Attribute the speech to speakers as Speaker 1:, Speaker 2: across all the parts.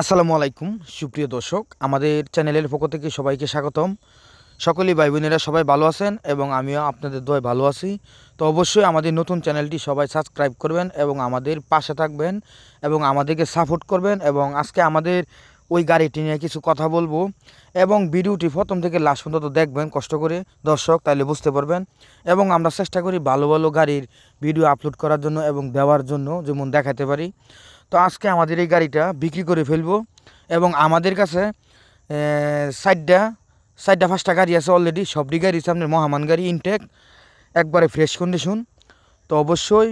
Speaker 1: আসসালামু আলাইকুম, সুপ্রিয় দর্শক। আমাদের চ্যানেলের পক্ষ থেকে সবাইকে স্বাগতম। সকলেই ভাই বোনেরা সবাই ভালো আছেন এবং আমিও আপনাদের দয় ভালো আছি। তো অবশ্যই আমাদের নতুন চ্যানেলটি সবাই সাবস্ক্রাইব করবেন এবং আমাদের পাশে থাকবেন এবং আমাদেরকে সাপোর্ট করবেন এবং আজকে আমাদের ওই গাড়িটি নিয়ে কিছু কথা বলব এবং ভিডিওটি প্রথম থেকে লাস্ট পর্যন্ত দেখবেন কষ্ট করে, দর্শক তাহলে বুঝতে পারবেন। এবং আমরা চেষ্টা করি ভালো ভালো গাড়ির ভিডিও আপলোড করার জন্য এবং দেওয়ার জন্য যেমন দেখাতে পারি। তো আজকে আমাদের এই গাড়িটা বিক্রি করে ফেলব এবং আমাদের কাছে সাইডটা সাইডটা পাঁচটা গাড়ি আছে অলরেডি সবটি গাড়ি সামনে মহামান গাড়ি ইনটেক একবারে ফ্রেশ কন্ডিশন তো অবশ্যই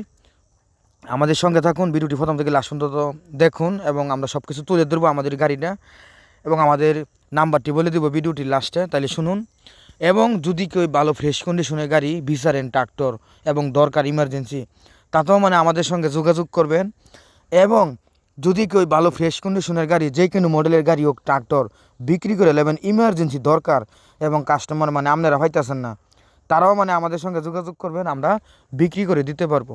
Speaker 1: আমাদের সঙ্গে থাকুন, ভিডিওটি প্রথম থেকে লাস্ট পর্যন্ত দেখুন এবং আমরা সব কিছু তুলে ধরবো আমাদের গাড়িটা এবং আমাদের নাম্বারটি বলে দেবো ভিডিওটির লাস্টে তাহলে শুনুন। এবং যদি কেউ ভালো ফ্রেশ কন্ডিশনের গাড়ি বিচারেন ট্রাক্টর এবং দরকার ইমার্জেন্সি তাতেও মানে আমাদের সঙ্গে যোগাযোগ করবেন। এবং যদি কেউ ভালো ফ্রেশ কন্ডিশনের গাড়ি, যে কোনো মডেলের গাড়ি হোক ট্রাক্টর বিক্রি করে নেবেন ইমার্জেন্সি দরকার এবং কাস্টমার মানে আপনারা হইতেছেন না। তারাও মানে আমাদের সঙ্গে যোগাযোগ করবেন, আমরা বিক্রি করে দিতে পারব।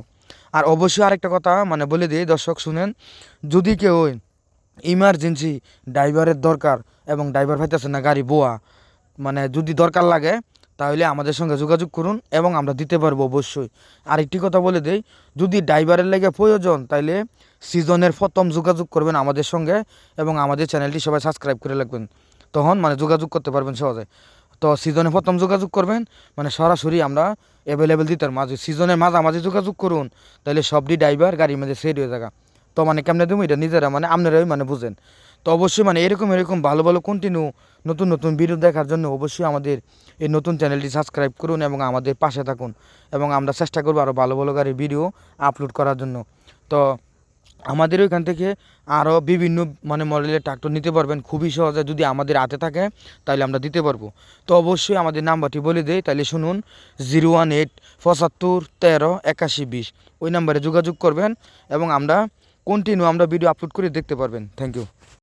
Speaker 1: আর অবশ্যই আরেকটা কথা মানে বলে দিই, দর্শক শুনেন, যদি কেউ ইমার্জেন্সি ড্রাইভারের দরকার এবং ড্রাইভার পাইতেছে না গাড়ি বোয়া মানে যদি দরকার লাগে তাহলে আমাদের সঙ্গে যোগাযোগ করুন এবং আমরা দিতে পারব অবশ্যই। আরেকটি কথা বলে দেই, যদি ড্রাইভারের লেগে প্রয়োজন, তাইলে সিজনের প্রথম যোগাযোগ করবেন আমাদের সঙ্গে এবং আমাদের চ্যানেলটি সবাই সাবস্ক্রাইব করে রাখবেন। তখন মানে যোগাযোগ করতে পারবেন সহজে। তো সিজনে প্রথম যোগাযোগ করবেন মানে সরাসরি আমরা অ্যাভেলেবেল দিতে মাঝে, সিজনের মাঝামাঝি যোগাযোগ করুন তাহলে সবটি ড্রাইভার গাড়ির মধ্যে সেট হয়ে থাকা। তো মানে কেমনে তুমি এটা নিজেরা মানে আপনারাই মানে বুঝেন। তো অবশ্যই মানে এরকম এরকম ভালো ভালো কন্টিনিউ নতুন নতুন ভিডিও দেখার জন্য অবশ্যই আমাদের এই নতুন চ্যানেলটি সাবস্ক্রাইব করুন এবং আমাদের পাশে থাকুন এবং আমরা চেষ্টা করব আরও ভালো ভালো গাড়ির ভিডিও আপলোড করার জন্য। তো আমাদের ওইখান থেকে আরও বিভিন্ন মানে মডেলের ট্রাক্টর নিতে পারবেন। খুবই সহজে যদি আমাদের হাতে থাকে, তাহলে আমরা দিতে পারব। তো অবশ্যই আমাদের নাম্বারটি বলে দেই, তাহলে শুনুন জিরো ওয়ান এইট পঁচাত্তর তেরো একাশি বিশ। ওই নাম্বারে যোগাযোগ করবেন এবং আমরা কন্টিনিউ আমরা ভিডিও আপলোড করে দেখতে পারবেন। Thank you